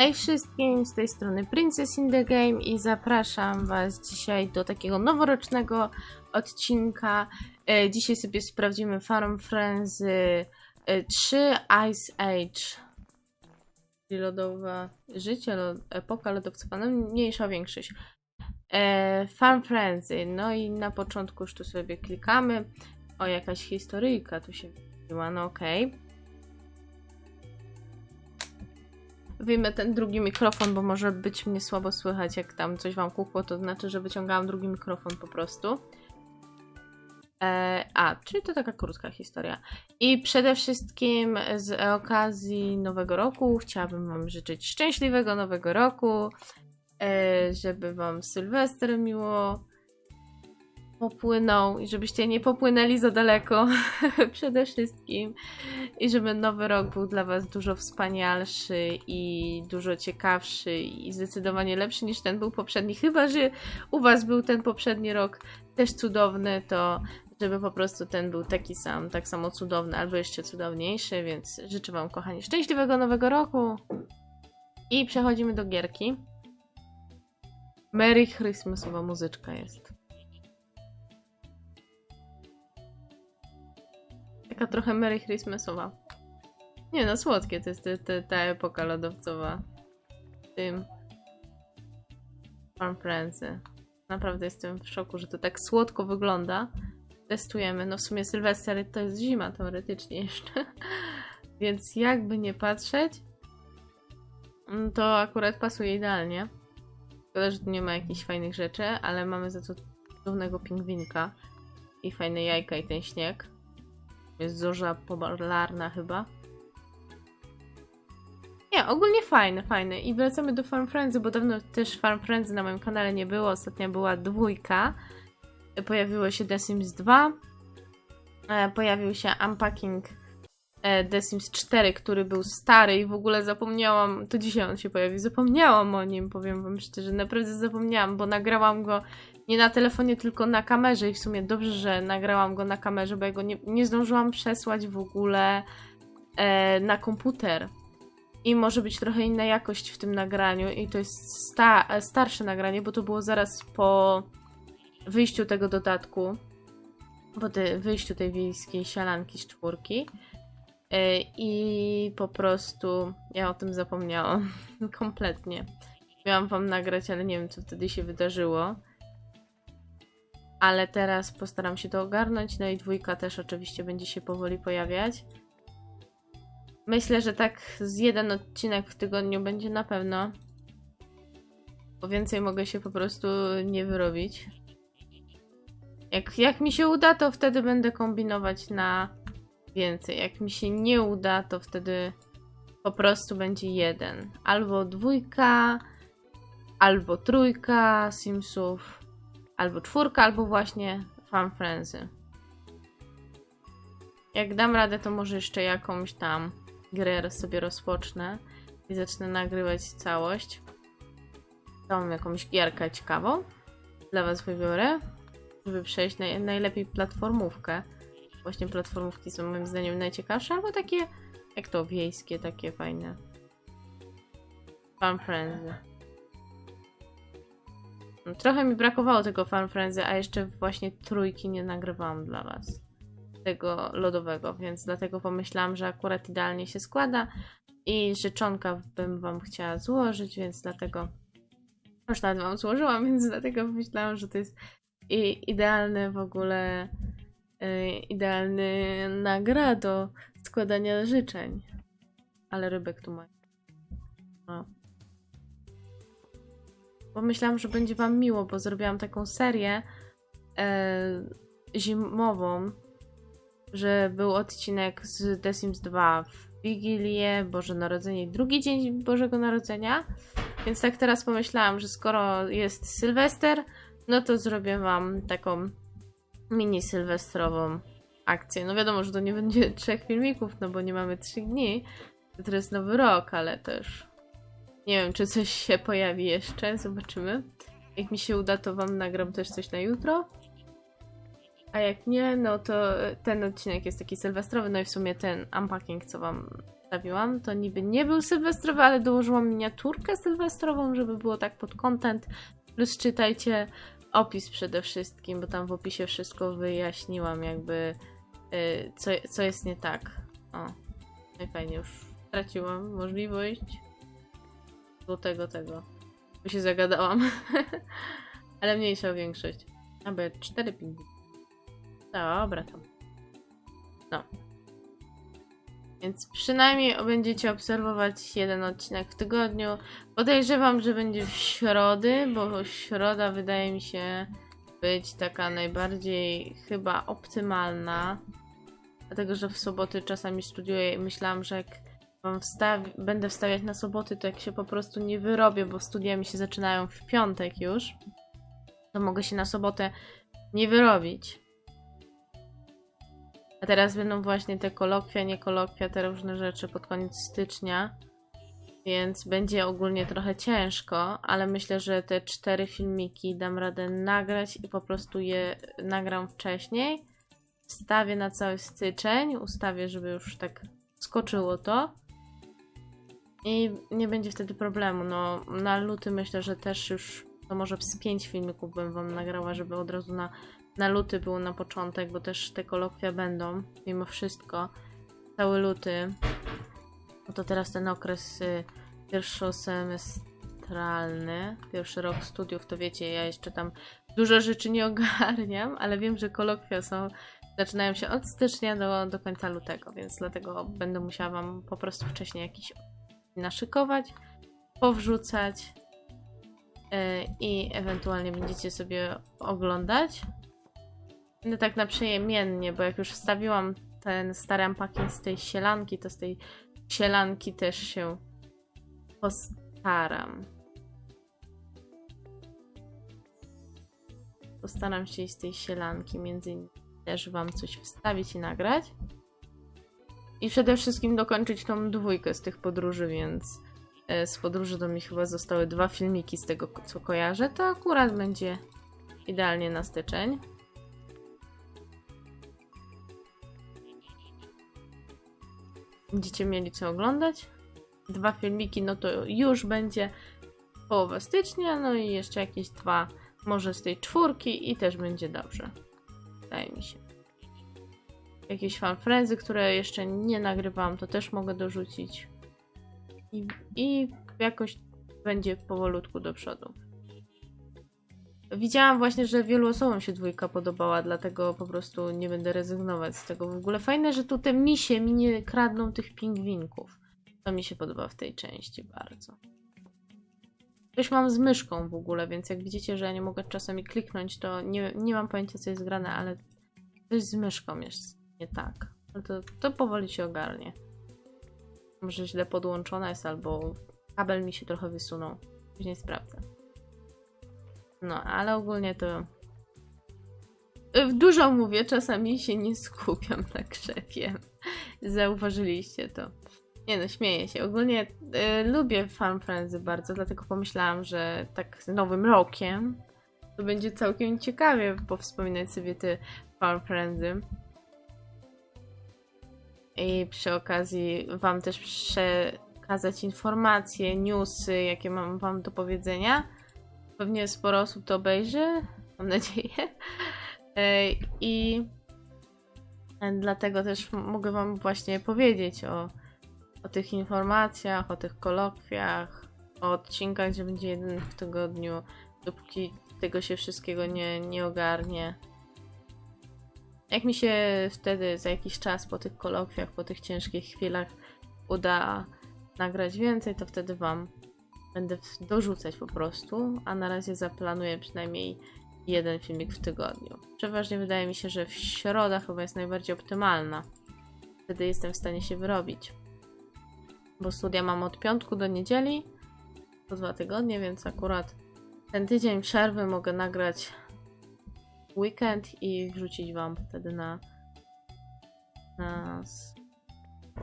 Hej wszystkim, z tej strony Princess in the Game i zapraszam Was dzisiaj do takiego noworocznego odcinka. E, Dzisiaj sobie sprawdzimy Farm Friends e, 3 Ice Age. Lodowa życie, epoka lodowcowa, no mniejsza większość. E, Farm Frenzy, no i na początku już tu sobie klikamy. O, jakaś historyjka tu się wybiła, no okej. Wyjmę ten drugi mikrofon, bo może być mnie słabo słychać, jak tam coś wam kukło, to znaczy, że wyciągałam drugi mikrofon po prostu. E, a, czyli to taka krótka historia. I przede wszystkim z okazji Nowego Roku chciałabym wam życzyć szczęśliwego Nowego Roku, e, żeby wam Sylwester miło popłynął i żebyście nie popłynęli za daleko przede wszystkim i żeby nowy rok był dla was dużo wspanialszy i dużo ciekawszy i zdecydowanie lepszy niż ten był poprzedni. Chyba, że u was był ten poprzedni rok też cudowny, to żeby po prostu ten był taki sam, tak samo cudowny albo jeszcze cudowniejszy, więc życzę wam kochani szczęśliwego nowego roku i przechodzimy do gierki. Merry Christmasowa muzyczka jest. Taka trochę Merry Christmasowa. Nie no, słodkie to jest te, te, ta epoka lodowcowa. Tym Farm Frenzy. Naprawdę jestem w szoku, że to tak słodko wygląda. Testujemy. No w sumie Sylwester to jest zima teoretycznie jeszcze. Więc jakby nie patrzeć, mm, to akurat pasuje idealnie. Szkoda, że tu nie ma jakichś fajnych rzeczy, ale mamy za to cudownego pingwinka i fajne jajka i ten śnieg. Jest zorza polarna chyba. Nie, ogólnie fajne, fajne. I wracamy do Farm Friendsy, bo dawno też Farm Friendsy na moim kanale nie było. Ostatnia była dwójka. Pojawiło się The Sims 2. E, Pojawił się Unpacking The Sims 4, który był stary i w ogóle zapomniałam, to dzisiaj on się pojawił, zapomniałam o nim, powiem wam szczerze, naprawdę zapomniałam, bo nagrałam go nie na telefonie, tylko na kamerze i w sumie dobrze, że nagrałam go na kamerze, bo ja go nie, nie zdążyłam przesłać w ogóle e, na komputer. I może być trochę inna jakość w tym nagraniu i to jest sta starsze nagranie, bo to było zaraz po wyjściu tego dodatku, po te, wyjściu tej wiejskiej sialanki z czwórki. E, I po prostu ja o tym zapomniałam kompletnie. Miałam wam nagrać, ale nie wiem, co wtedy się wydarzyło. Ale teraz postaram się to ogarnąć. No i dwójka też oczywiście będzie się powoli pojawiać. Myślę, że tak z jeden odcinek w tygodniu będzie na pewno. Bo więcej mogę się po prostu nie wyrobić. Jak, jak mi się uda, to wtedy będę kombinować na więcej. Jak mi się nie uda, to wtedy po prostu będzie jeden. Albo dwójka, albo trójka Simsów, albo czwórka, albo właśnie Farm Frenzy. Jak dam radę, to może jeszcze jakąś tam grę sobie rozpocznę i zacznę nagrywać całość. Tą jakąś gierkę ciekawą dla Was wybiorę, żeby przejść naj, najlepiej platformówkę. Właśnie platformówki są moim zdaniem najciekawsze, albo takie, jak to, wiejskie, takie fajne. Farm Frenzy. Trochę mi brakowało tego Farm Frenzy, a jeszcze właśnie trójki nie nagrywałam dla Was. Tego lodowego, więc dlatego pomyślałam, że akurat idealnie się składa i życzonka bym Wam chciała złożyć, więc dlatego już nawet Wam złożyłam, więc dlatego pomyślałam, że to jest idealny w ogóle yy, idealny nagra do składania życzeń. Ale rybek tu ma. No. Pomyślałam, że będzie wam miło, bo zrobiłam taką serię e, zimową, że był odcinek z The Sims 2 w Wigilię, Boże Narodzenie, drugi dzień Bożego Narodzenia. Więc tak teraz pomyślałam, że skoro jest Sylwester, no to zrobię wam taką mini sylwestrową akcję. No wiadomo, że to nie będzie trzech filmików, no bo nie mamy trzech dni. To jest nowy rok, ale też nie wiem, czy coś się pojawi jeszcze. Zobaczymy. Jak mi się uda, to wam nagram też coś na jutro. A jak nie, no to ten odcinek jest taki sylwestrowy, no i w sumie ten unpacking, co wam wstawiłam, to niby nie był sylwestrowy, ale dołożyłam miniaturkę sylwestrową, żeby było tak pod content. Plus czytajcie opis przede wszystkim, bo tam w opisie wszystko wyjaśniłam, jakby y, co, co jest nie tak. O, no i fajnie, już straciłam możliwość do tego, tego. Bo się zagadałam. ale mniejsza o większość. Aby cztery pingi. Dobra, tam. No. Więc przynajmniej będziecie obserwować jeden odcinek w tygodniu. Podejrzewam, że będzie w środy, bo środa wydaje mi się być taka najbardziej chyba optymalna. Dlatego, że w soboty czasami studiuję i myślałam, że jak będę wstawiać na soboty, to jak się po prostu nie wyrobię, bo studia mi się zaczynają w piątek już, to mogę się na sobotę nie wyrobić. A teraz będą właśnie te kolokwia, nie kolokwia, te różne rzeczy pod koniec stycznia. Więc będzie ogólnie trochę ciężko, ale myślę, że te cztery filmiki dam radę nagrać i po prostu je nagram wcześniej. Wstawię na cały styczeń, ustawię, żeby już tak skoczyło to. I nie będzie wtedy problemu. No, na luty myślę, że też już to może z pięć filmików bym wam nagrała, żeby od razu na na luty był na początek, bo też te kolokwia będą, mimo wszystko. Cały luty. No to teraz ten okres y, pierwszosemestralny, pierwszy rok studiów, to wiecie, ja jeszcze tam dużo rzeczy nie ogarniam, ale wiem, że kolokwia są, zaczynają się od stycznia do, do końca lutego, więc dlatego będę musiała wam po prostu wcześniej jakiś naszykować, powrzucać y, i ewentualnie będziecie sobie oglądać. No tak na przejemiennie, bo jak już wstawiłam ten stary unpacking z tej sielanki, to z tej sielanki też się postaram. Postaram się z tej sielanki między innymi też wam coś wstawić i nagrać. I przede wszystkim dokończyć tą dwójkę z tych podróży, więc e, z podróży do mi chyba zostały dwa filmiki z tego, co kojarzę. To akurat będzie idealnie na styczeń. będziecie mieli co oglądać. Dwa filmiki, no to już będzie połowa stycznia, no i jeszcze jakieś dwa, może z tej czwórki i też będzie dobrze. Wydaje mi się. Jakieś fanfrenzy, które jeszcze nie nagrywałam, to też mogę dorzucić. I, i jakoś będzie powolutku do przodu. Widziałam właśnie, że wielu osobom się dwójka podobała, dlatego po prostu nie będę rezygnować z tego. W ogóle fajne, że tu te misie mi nie kradną tych pingwinków. To mi się podoba w tej części bardzo. Coś mam z myszką w ogóle, więc jak widzicie, że ja nie mogę czasami kliknąć, to nie, nie mam pojęcia co jest grane, ale coś z myszką jest nie tak. No to, to powoli się ogarnie. Może źle podłączona jest, albo kabel mi się trochę wysunął. Później sprawdzę. No, ale ogólnie to dużo mówię, czasami się nie skupiam na krzepie. Zauważyliście to. Nie no, śmieję się. Ogólnie y, lubię Farm Frenzy bardzo, dlatego pomyślałam, że tak z nowym rokiem to będzie całkiem ciekawie powspominać sobie te Farm Frenzy. I przy okazji wam też przekazać informacje, newsy, jakie mam wam do powiedzenia Pewnie sporo osób to obejrzy, mam nadzieję. E, I dlatego też mogę Wam właśnie powiedzieć o, o tych informacjach, o tych kolokwiach, o odcinkach, gdzie będzie jeden w tygodniu, dopóki tego się wszystkiego nie, nie ogarnie. Jak mi się wtedy za jakiś czas po tych kolokwiach, po tych ciężkich chwilach uda nagrać więcej, to wtedy Wam Będę dorzucać po prostu, a na razie zaplanuję przynajmniej jeden filmik w tygodniu. Przeważnie wydaje mi się, że w środa chyba jest najbardziej optymalna. Wtedy jestem w stanie się wyrobić. Bo studia mam od piątku do niedzieli, po dwa tygodnie, więc akurat ten tydzień przerwy mogę nagrać weekend i wrzucić wam wtedy na na,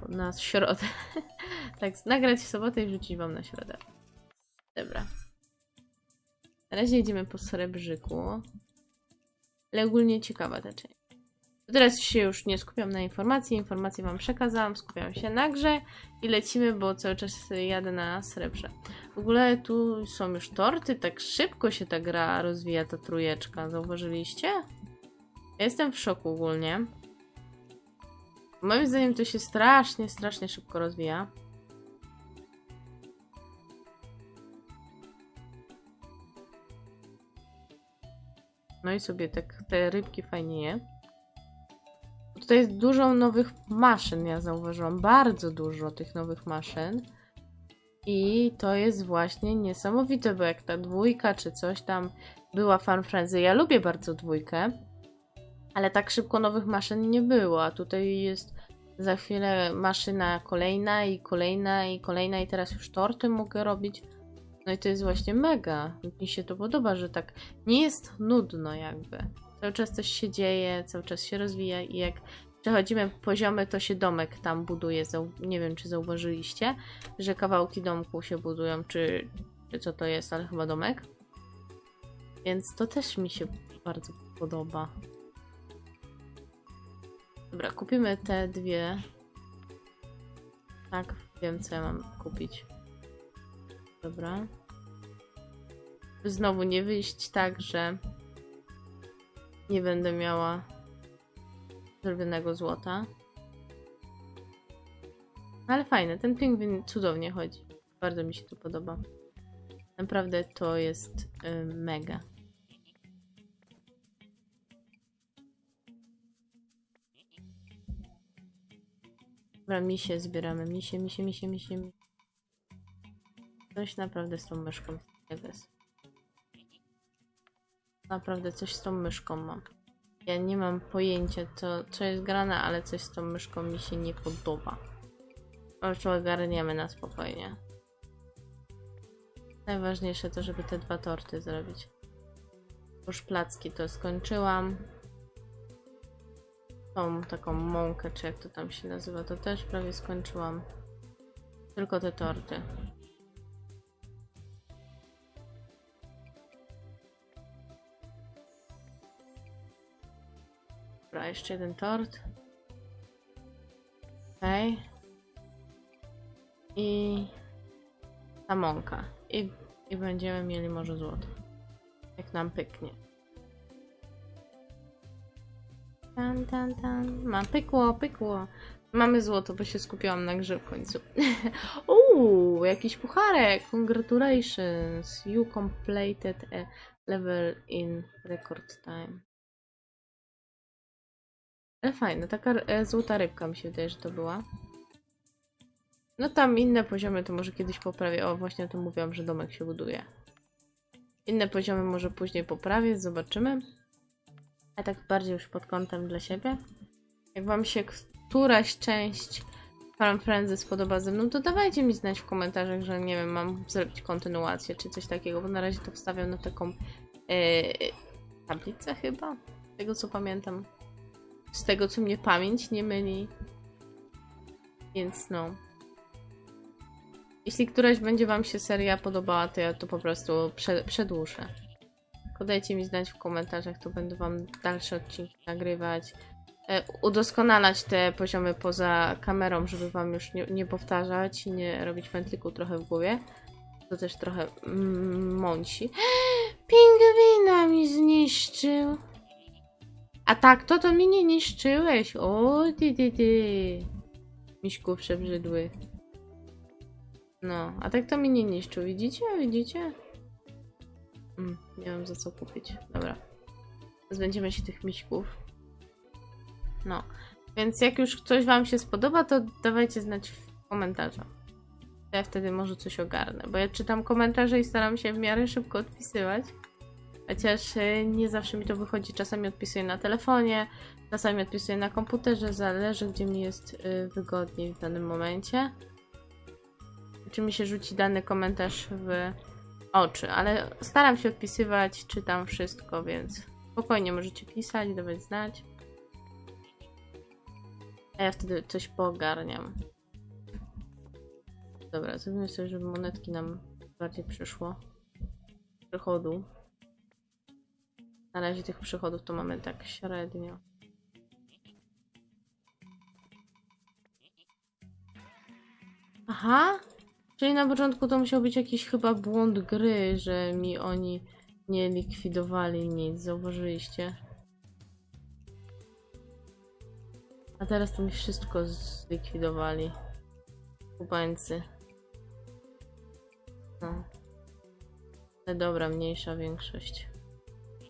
na środę. tak, nagrać w sobotę i wrzucić wam na środę. Dobra. Na razie jedziemy po srebrzyku. Ale ogólnie ciekawa ta część. Teraz się już nie skupiam na informacji, informacje wam przekazałam, skupiam się na grze i lecimy, bo cały czas jadę na srebrze. W ogóle tu są już torty, tak szybko się ta gra rozwija, ta trójeczka, zauważyliście? Ja jestem w szoku ogólnie. Moim zdaniem to się strasznie, strasznie szybko rozwija. No i sobie tak te rybki fajnie je. Tutaj jest dużo nowych maszyn, ja zauważyłam. Bardzo dużo tych nowych maszyn. I to jest właśnie niesamowite, bo jak ta dwójka czy coś tam była Farm Frenzy. Ja lubię bardzo dwójkę, ale tak szybko nowych maszyn nie było. A tutaj jest za chwilę maszyna kolejna i kolejna i kolejna i teraz już torty mogę robić. No i to jest właśnie mega. Mi się to podoba, że tak nie jest nudno jakby. Cały czas coś się dzieje, cały czas się rozwija i jak przechodzimy poziomy, to się domek tam buduje. Nie wiem, czy zauważyliście, że kawałki domku się budują, czy, czy co to jest, ale chyba domek. Więc to też mi się bardzo podoba. Dobra, kupimy te dwie. Tak, wiem co ja mam kupić. Dobra. Znowu nie wyjść tak, że nie będę miała zrobionego złota. Ale fajne, ten pingwin cudownie chodzi. Bardzo mi się to podoba. Naprawdę to jest y, mega. Dobra, misie zbieramy. Misie, misie, misie, misie. Coś naprawdę z tą myszką jest. Naprawdę coś z tą myszką mam. Ja nie mam pojęcia, co, co jest grane, ale coś z tą myszką mi się nie podoba. Ale czy ogarniemy na spokojnie. Najważniejsze to, żeby te dwa torty zrobić. Już placki to skończyłam. Tą taką mąkę, czy jak to tam się nazywa, to też prawie skończyłam. Tylko te torty. Jeszcze jeden tort. Okej. I ta mąka. I, I będziemy mieli może złoto. Jak nam pyknie. Tan, tan, tan. Ma pykło, pykło. Mamy złoto, bo się skupiłam na grze w końcu. Uuu, jakiś pucharek. Congratulations. You completed a level in record time. Ale fajne, taka e, złota rybka mi się wydaje, że to była. No tam inne poziomy to może kiedyś poprawię. O, właśnie o tym mówiłam, że domek się buduje. Inne poziomy może później poprawię, zobaczymy. A tak bardziej już pod kątem dla siebie. Jak wam się któraś część Farm Frenzy spodoba ze mną, to dawajcie mi znać w komentarzach, że nie wiem, mam zrobić kontynuację czy coś takiego, bo na razie to wstawiam na taką yy, tablicę chyba, tego co pamiętam. Z tego co mnie pamięć nie myli. Więc no. Jeśli któraś będzie wam się seria podobała, to ja to po prostu prze przedłużę. Tylko dajcie mi znać w komentarzach, to będę wam dalsze odcinki nagrywać. E, udoskonalać te poziomy poza kamerą, żeby wam już nie, nie powtarzać i nie robić pętliku trochę w głowie. To też trochę mm, mąci. Pingwina mi zniszczył. A tak, to to mi nie niszczyłeś. O, ty, ty, ty. Miśku przebrzydły. No, a tak to mi nie niszczył. Widzicie? Widzicie? Mm, nie wiem za co kupić. Dobra. Zbędziemy się tych miśków. No. Więc jak już coś wam się spodoba, to dawajcie znać w komentarzach. Ja wtedy może coś ogarnę. Bo ja czytam komentarze i staram się w miarę szybko odpisywać. Chociaż y, nie zawsze mi to wychodzi. Czasami odpisuję na telefonie, czasami odpisuję na komputerze. Zależy, gdzie mi jest y, wygodniej w danym momencie. Czy mi się rzuci dany komentarz w oczy. Ale staram się odpisywać, czytam wszystko, więc spokojnie możecie pisać, dawać znać. A ja wtedy coś poogarniam. Dobra, zrobimy sobie, żeby monetki nam bardziej przyszło. Przychodu. Na razie tych przychodów to mamy tak średnio. Aha! Czyli na początku to musiał być jakiś chyba błąd gry, że mi oni nie likwidowali nic, zauważyliście. A teraz to mi wszystko zlikwidowali. Kubańcy. No. Ale dobra, mniejsza większość.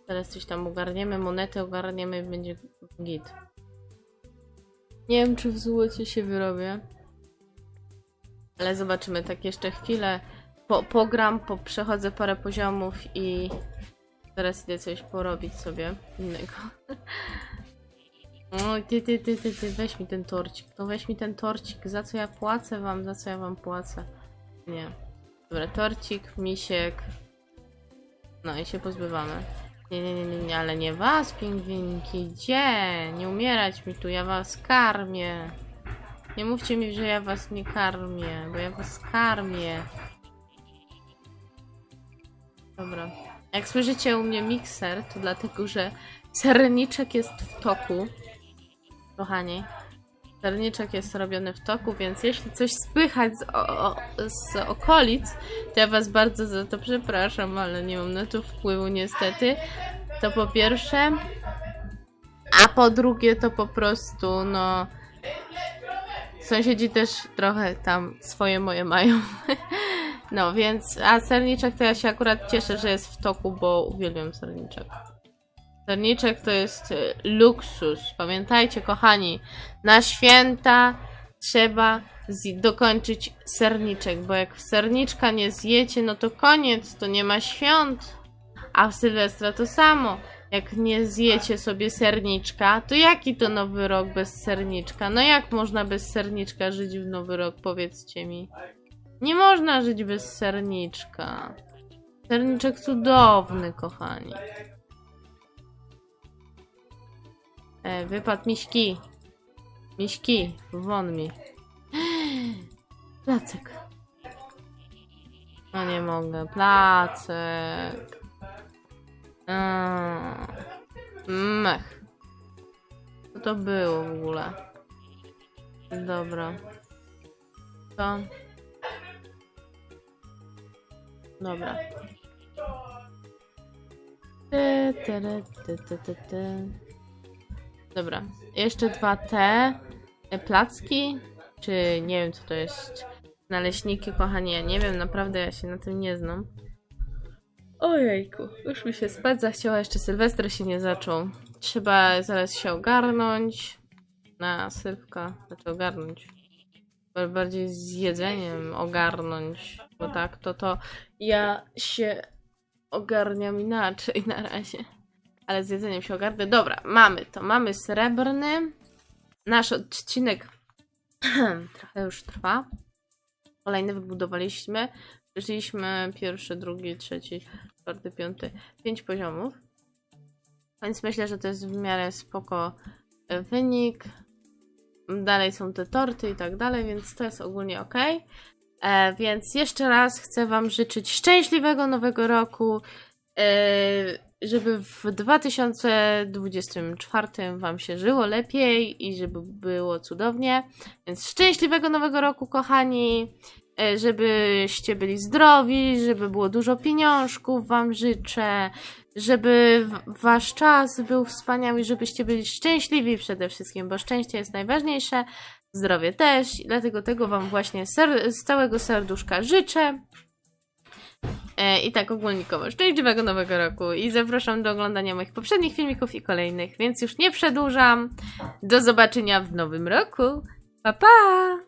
Teraz coś tam ogarniemy, monety ogarniemy i będzie git. Nie wiem, czy w złocie się wyrobię. Ale zobaczymy, tak jeszcze chwilę po, pogram, po, przechodzę parę poziomów i teraz idę coś porobić sobie innego. O, ty, ty, ty, ty, ty, weź mi ten torcik. No weź mi ten torcik. Za co ja płacę wam? Za co ja wam płacę? Nie. Dobra, torcik, misiek. No i się pozbywamy. Nie, nie, nie, nie, ale nie was, pingwinki. Gdzie? Nie umierać mi tu, ja was karmię. Nie mówcie mi, że ja was nie karmię, bo ja was karmię. Dobra. Jak słyszycie u mnie mikser, to dlatego, że serniczek jest w toku. Kochani. Serniczek jest robiony w toku, więc jeśli coś spychać z, o, o, z okolic, to ja was bardzo za to przepraszam, ale nie mam na to wpływu niestety. To po pierwsze. A po drugie to po prostu, no... Sąsiedzi też trochę tam swoje moje mają. No więc, a serniczek to ja się akurat cieszę, że jest w toku, bo uwielbiam serniczek. Serniczek to jest y, luksus. Pamiętajcie, kochani, na święta trzeba dokończyć serniczek, bo jak serniczka nie zjecie, no to koniec, to nie ma świąt. A w Sylwestra to samo. Jak nie zjecie sobie serniczka, to jaki to nowy rok bez serniczka? No jak można bez serniczka żyć w nowy rok, powiedzcie mi. Nie można żyć bez serniczka. Serniczek cudowny, kochani. E, wypadł miśki. Miśki, won mi. Placek. No nie mogę. Placek. Mm. Mech. Co to było w ogóle? Dobra. To. Dobra. Ty, ty, ty, ty, ty, ty. Dobra. Jeszcze dwa te placki. Czy nie wiem co to jest. Naleśniki, kochani, ja nie wiem, naprawdę ja się na tym nie znam. Ojejku, już mi się spać zachciała, jeszcze Sylwester się nie zaczął. Trzeba zaraz się ogarnąć na Sylwka, znaczy ogarnąć. Ba- Bardziej z jedzeniem ogarnąć, bo tak, to to ja się ogarniam inaczej na razie. Ale z jedzeniem się ogarnę. Dobra, mamy to. Mamy srebrny. Nasz odcinek trochę już trwa. Kolejny wybudowaliśmy. Przeszliśmy pierwszy, drugi, trzeci, czwarty, piąty, pięć poziomów. Więc myślę, że to jest w miarę spoko wynik. Dalej są te torty i tak dalej, więc to jest ogólnie ok. E, więc jeszcze raz chcę Wam życzyć szczęśliwego nowego roku. E, żeby w 2024 Wam się żyło lepiej i żeby było cudownie. Więc szczęśliwego nowego roku, kochani. E, żebyście byli zdrowi, żeby było dużo pieniążków, Wam życzę, żeby Wasz czas był wspaniały, żebyście byli szczęśliwi przede wszystkim, bo szczęście jest najważniejsze, zdrowie też, dlatego tego Wam właśnie z całego serduszka życzę. E, I tak ogólnikowo szczęśliwego nowego roku i zapraszam do oglądania moich poprzednich filmików i kolejnych, więc już nie przedłużam. Do zobaczenia w nowym roku. Pa pa!